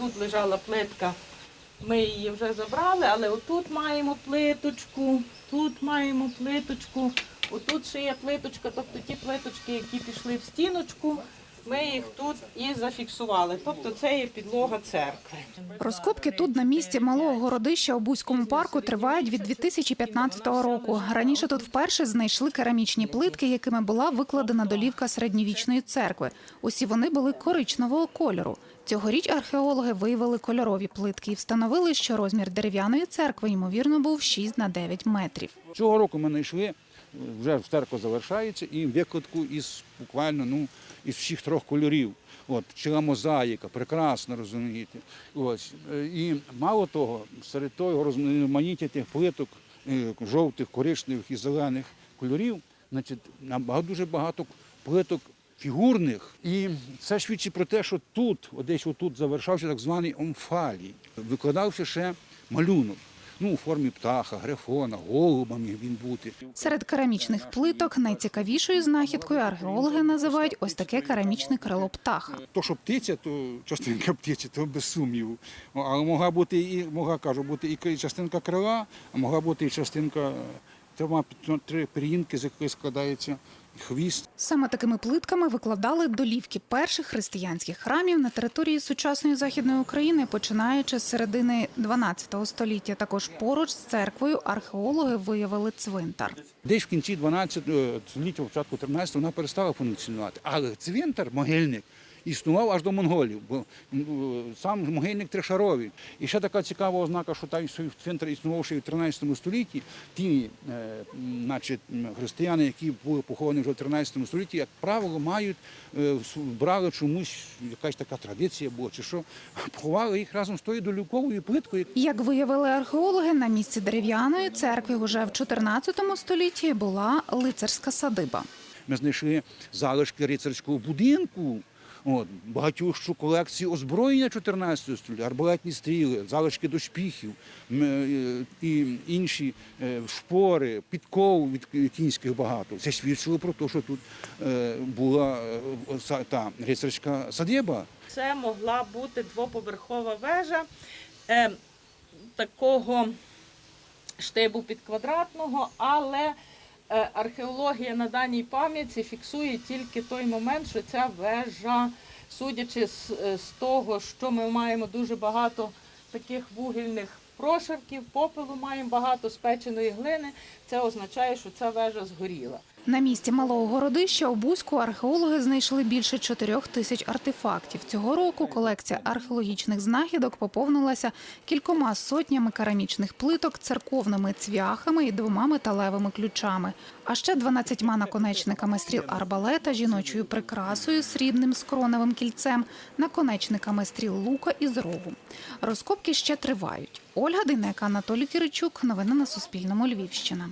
тут лежала плитка. Ми її вже забрали, але отут маємо плиточку, тут маємо плиточку, отут ще є плиточка, тобто ті плиточки, які пішли в стіночку, ми їх тут і зафіксували. Тобто це є підлога церкви. Розкопки тут на місці малого городища у Бузькому парку тривають від 2015 року. Раніше тут вперше знайшли керамічні плитки, якими була викладена долівка середньовічної церкви. Усі вони були коричневого кольору. Цьогоріч археологи виявили кольорові плитки і встановили, що розмір дерев'яної церкви ймовірно був 6 на 9 метрів. Цього року ми знайшли, вже церква завершається, і викладку із буквально ну, із всіх трьох кольорів. От, ціла мозаїка, прекрасно розумієте. Ось. е, І мало того, серед того розманіття тих плиток, е, жовтих, коричневих і зелених кольорів, значить, дуже багато плиток фігурних. І це свідчить про те, що тут, десь отут завершався так званий омфалій. Викладався ще малюнок. Ну, у формі птаха, грифона, голуба міг він бути. Серед керамічних плиток найцікавішою знахідкою археологи називають ось таке керамічне крило птаха. То, що птиця, то частинка птиці, то без сумніву. Але могла бути і могла кажу, бути і частинка крила, а могла бути і частинка трьома три пір'їнки, з якої складається хвіст. Саме такими плитками викладали долівки перших християнських храмів на території сучасної західної України, починаючи з середини 12 століття. Також поруч з церквою археологи виявили цвинтар. Десь в кінці 12 е, століття, початку 13 вона перестала функціонувати. Але цвинтар, могильник, існував аж до монголів, бо сам могильник тришаровий. І ще така цікава ознака, що той цвинтар існував ще в 13 столітті. Ті е, значить, християни, які були поховані вже в 13 столітті, як правило, мають е, брали чомусь якась така традиція була, чи що, поховали їх разом з тою долюковою плиткою, Як виявили археологи, на місці дерев'яної церкви уже в 14 столітті була лицарська садиба. Ми знайшли залишки рицарського будинку, от, багатющу колекцію озброєння 14 століття, арбалетні стріли, залишки доспіхів м, е, і інші е, шпори, підков від кінських багато. Це свідчило про те, що тут е, була та рицарська садиба. Це могла бути двоповерхова вежа е, такого штибу підквадратного, але археологія на даній пам'ятці фіксує тільки той момент, що ця вежа, судячи з, е, з того, що ми маємо дуже багато таких вугільних прошарків, попелу маємо багато спеченої глини, це означає, що ця вежа згоріла. На місці малого городища у Бузьку археологи знайшли більше чотирьох тисяч артефактів. Цього року колекція археологічних знахідок поповнилася кількома сотнями керамічних плиток, церковними цвяхами і двома металевими ключами, а ще 12 наконечниками стріл арбалета, жіночою прикрасою, срібним скроневим кільцем, наконечниками стріл лука і зрову. Розкопки ще тривають. Ольга Дейнека, Анатолій Киричук. Новини на Суспільному. Львівщина.